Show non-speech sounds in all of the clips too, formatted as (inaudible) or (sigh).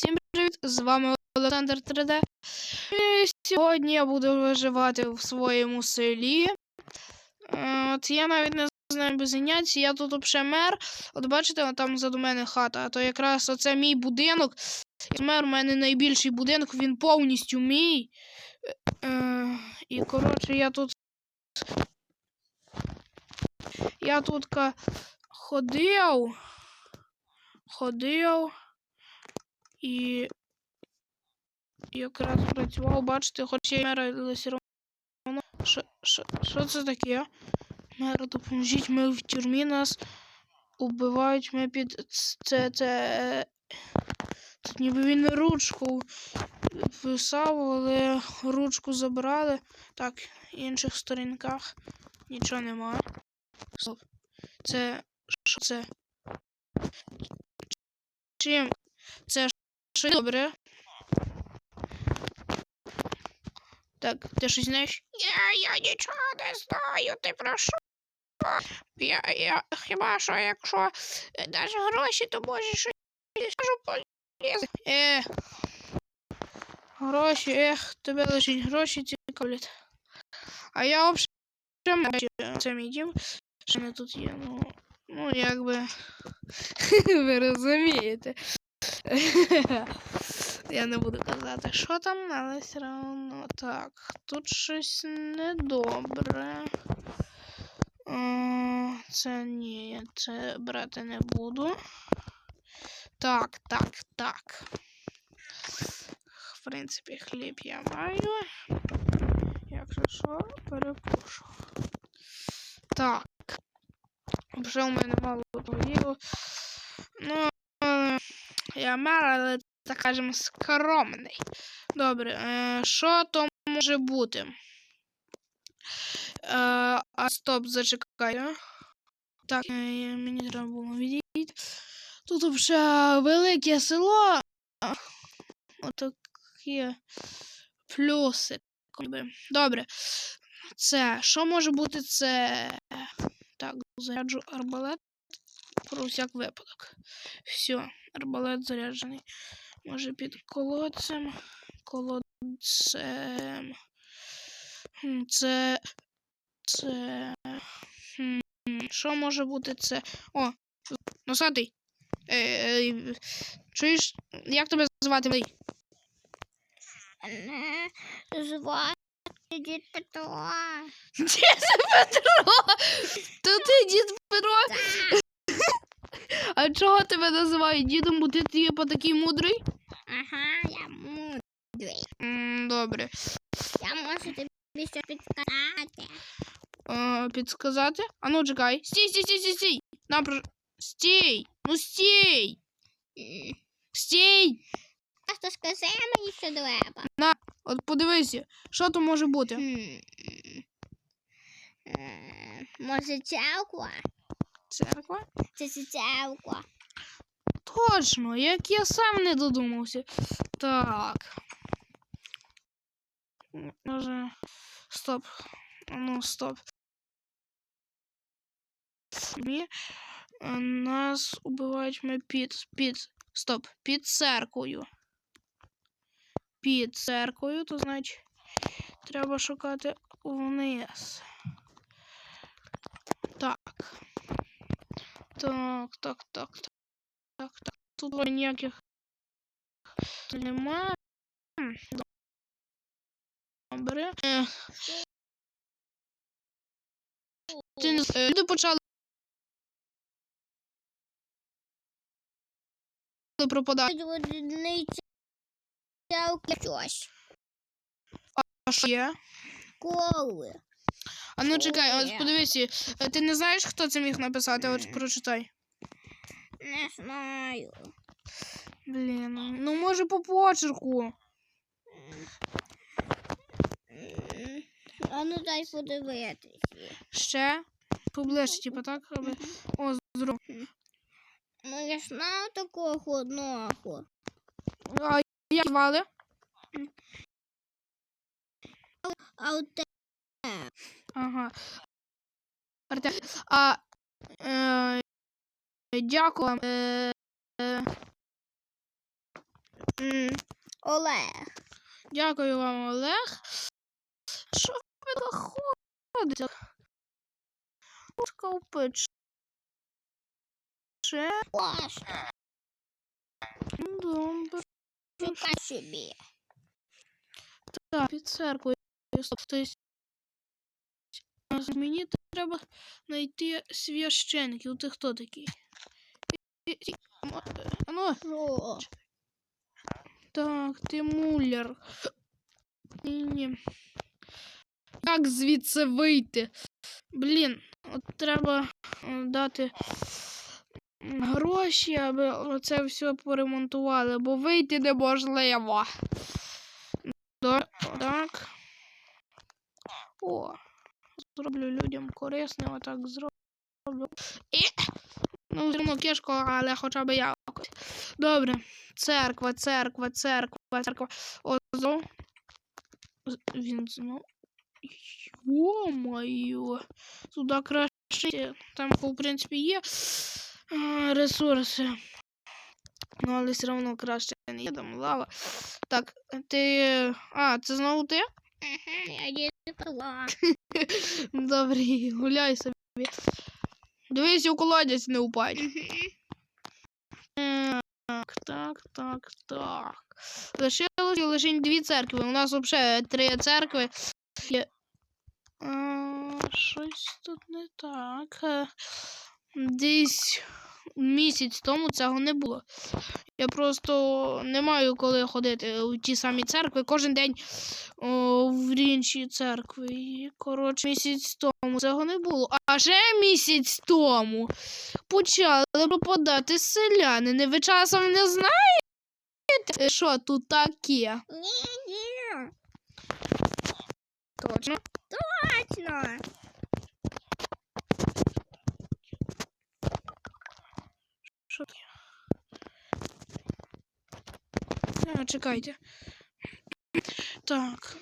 Всім привіт! З вами Олександр 3D. І сьогодні я буду виживати в своєму селі. Е, От я навіть не знаю без занять. Я тут взагалі мер. От бачите, там позаду мене хата. А то якраз оце мій будинок. Мер, у мене найбільший будинок, він повністю мій. Е, І коротше, я тут. Я тут ходив. Ходив. І якраз працював, бачите, хоч я мера, але все одно. Що- це таке? Мера, допоможіть, ми в тюрмі нас убивають, ми під це. це... Тут ніби він ручку писав, але ручку забрали. Так, в інших сторінках нічого немає. Стоп. Це. Що це? Чим? Це що добре? Так, ти щось знаєш? Я, я нічого не знаю, ти про що? Я, я, хіба що, якщо е, даш гроші, то можеш щось скажу поліз. Е, гроші, ех, тебе лишить гроші цікавлять. А я взагалі це мій дім, що не тут є, ну, ну, якби, (laughs) ви розумієте. (laughs) Я не буду казати, що там, але все одно так. Тут щось недобре. Це ні, я це брати не буду. Так, так, так. В принципі, хліб я маю. Якщо що, перекушу. Так. Вже у мене мало поїло. Ну, я мер, але так кажемо, скромний. Добре, е, що то може бути? Е, а стоп, зачекай. а. Так, е, мені треба було відійти. Тут вже велике село. Отакі плюси. Добре. Це що може бути? Це. Так, заряджу арбалет. Про всяк випадок. Все, арбалет заряджений. Може під колодцем. Колодцем. Це. Це. Що може бути це? О, носатий. Е, е, чуєш, як тебе звати? Мене звати дід Петро. Дід Петро! То ти дід Петро? А чого тебе називають дідом, бо ти типу такий мудрий? Ага, я мудрий. М, Добре. Я можу тобі щось підказати. Е, підсказати? А ну чекай. Стій, стій, стій, стій, стій. Нам про... Стій! Ну стій! М, Стій! Просто скажи мені, що треба. От подивися, що то може бути? Е, Може, церква? Церква? Це це церква. Точно, як я сам не додумався. Так. Може. Стоп. Ну, стоп. Е, Нас убивають ми під. Під. Стоп. Під церквою. Під церквою, то значить треба шукати вниз. Так. Так, так, так, так. Так, так. Тут ніяких немає. Добре. Е, е, люди почали пропадати. А що є? Коли? А ну чекай, ось подивися. е, Ти не знаєш, хто це міг написати? От прочитай. Не знаю. Блін, ну, може по почерку. А ну дай подивитися. Ще поближче, типу так? аби- О, здорово. Ну я ж знаю такого одного. А як звали? А от те Ага. Артем, а е, дякую вам. Е, е, Олег. Дякую вам, Олег. Що ви ходите? Пушка у печі. Добре. Шукай собі. Так, під церквою. Стоп, то есть, а Мені треба знайти священників. Ти хто такий? Ану, так, ти муляр. Ні. Як звідси вийти? Блін, от треба е, дати гроші, аби це все поремонтували, бо вийти неможливо. Так. О, зроблю людям корисно, отак зроблю. І... Ну, одно кишко, але хоча б якось. Добре. Церква, церква, церква, церква. О, знов. Він знов. Йо-моє. Туди краще. Там, в принципі, є ресурси. Ну, але все одно краще не є, там лава. Так, ти. А, це знову ти? Ага, я не спала. (laughs) Добре, гуляй собі. Дивись, у колодязь не упадь. Так, так, так, так. Лишилося лише дві церкви. У нас взагалі три церкви. Щось тут не так. Е, Десь місяць тому цього не було. Я просто не маю коли ходити у ті самі церкви. Кожен день о, в інші церкви. І, коротше, місяць тому цього не було. А ще місяць тому почали пропадати селяни. Ви часом не знаєте, що тут таке? Ні, ні. Точно. Точно. А, чекайте. Так.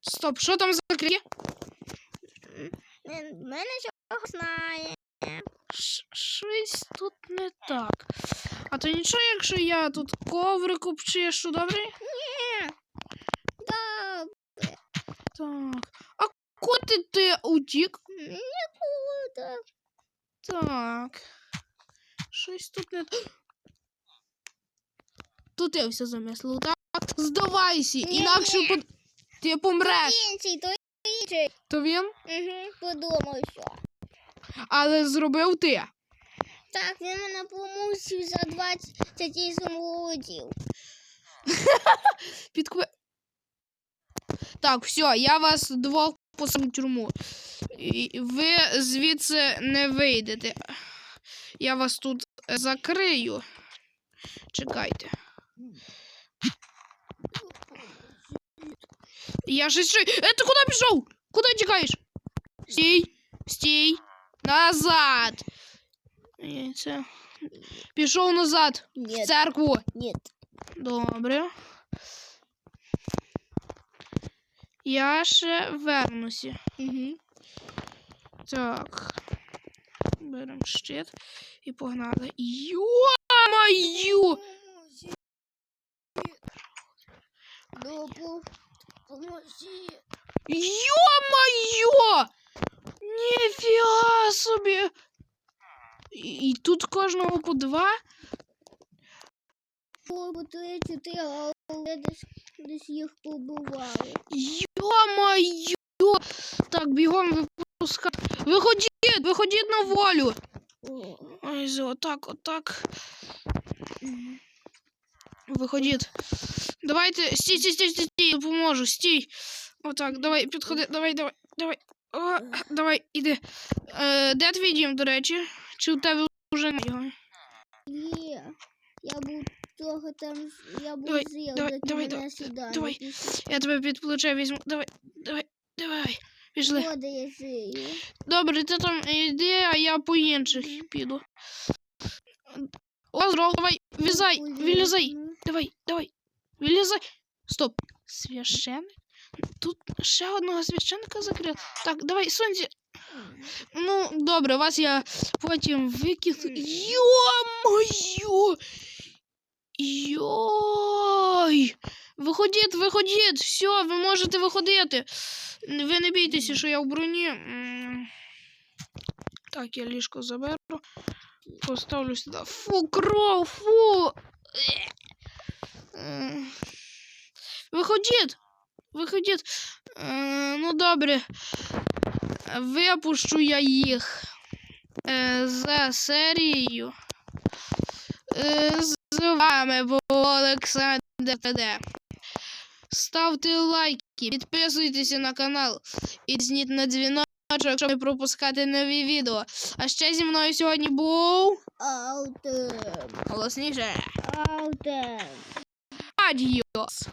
Стоп, що там за крики? Ми нічого знає. Щось тут не так. А то нічого, якщо я тут коврик обчишу, добре? Ні. Да, Так. А куди ти утік? нікуди. Так. Щось тут не. Тут я все замислив. Так, здавайся, інакше под... ти помреш. Інший, то інший. То він, Угу, подумав, що. але зробив ти. Так, він мене помусив за 28 голодів. (laughs) Підкве... Так, все, я вас двох посадив в тюрму. І Ви звідси не вийдете. Я вас тут закрию. Чекайте. Я же ще... Е, ти куди пішов? Куди тікаєш? Стій, стій, назад. І це... Пішов назад, в Ні, церкву. ні. Добре. Я ще вернуся. Угу. Так. Беремо щит і погнали. Йо-маю! Поможіть. Йо-моє! Ніфіга собі! І, і тут кожного по два. Побутує чотири, але десь, десь їх побували. Йо-моє! Так, бігом випускати. Виходіть! Виходіть на волю! О, Ой, за отак, отак. Виходіть. Давайте, стій, стій, стій, стій, стій, допоможу, стій. Отак, давай, підходи, давай, давай, давай. О, давай, іди. Е, де твій дім, до речі? Чи у тебе вже немає його? Є. Я був трохи там, я був Давай, з'їв, давай, давай, давай, сюди давай. Я тебе під плече візьму. Давай, давай, давай. Пішли. Води я з'їв. Добре, ти там йди, а я по інших піду. О, здорово, давай, візай, вилізай. Давай, давай, вилізай. Стоп. Священник? Тут ще одного священника закрили. Так, давай, сонці. Ну, добре, вас я потім викину. Йо-моє! Йой! Виходіть, виходіть! Все, ви можете виходити. Ви не бійтеся, що я в броні. Так, я ліжко заберу. Поставлю сюди. Фу, кров, фу. Виходіть! Виходіть. Ну, добре. Випущу я їх е, за серією. З вами був Олександр ТД. Ставте лайки, підписуйтеся на канал і тисніть на дзвіночок, щоб не пропускати нові відео. А ще зі мною сьогодні був Аутем. голосніше. Аутем. Адіос.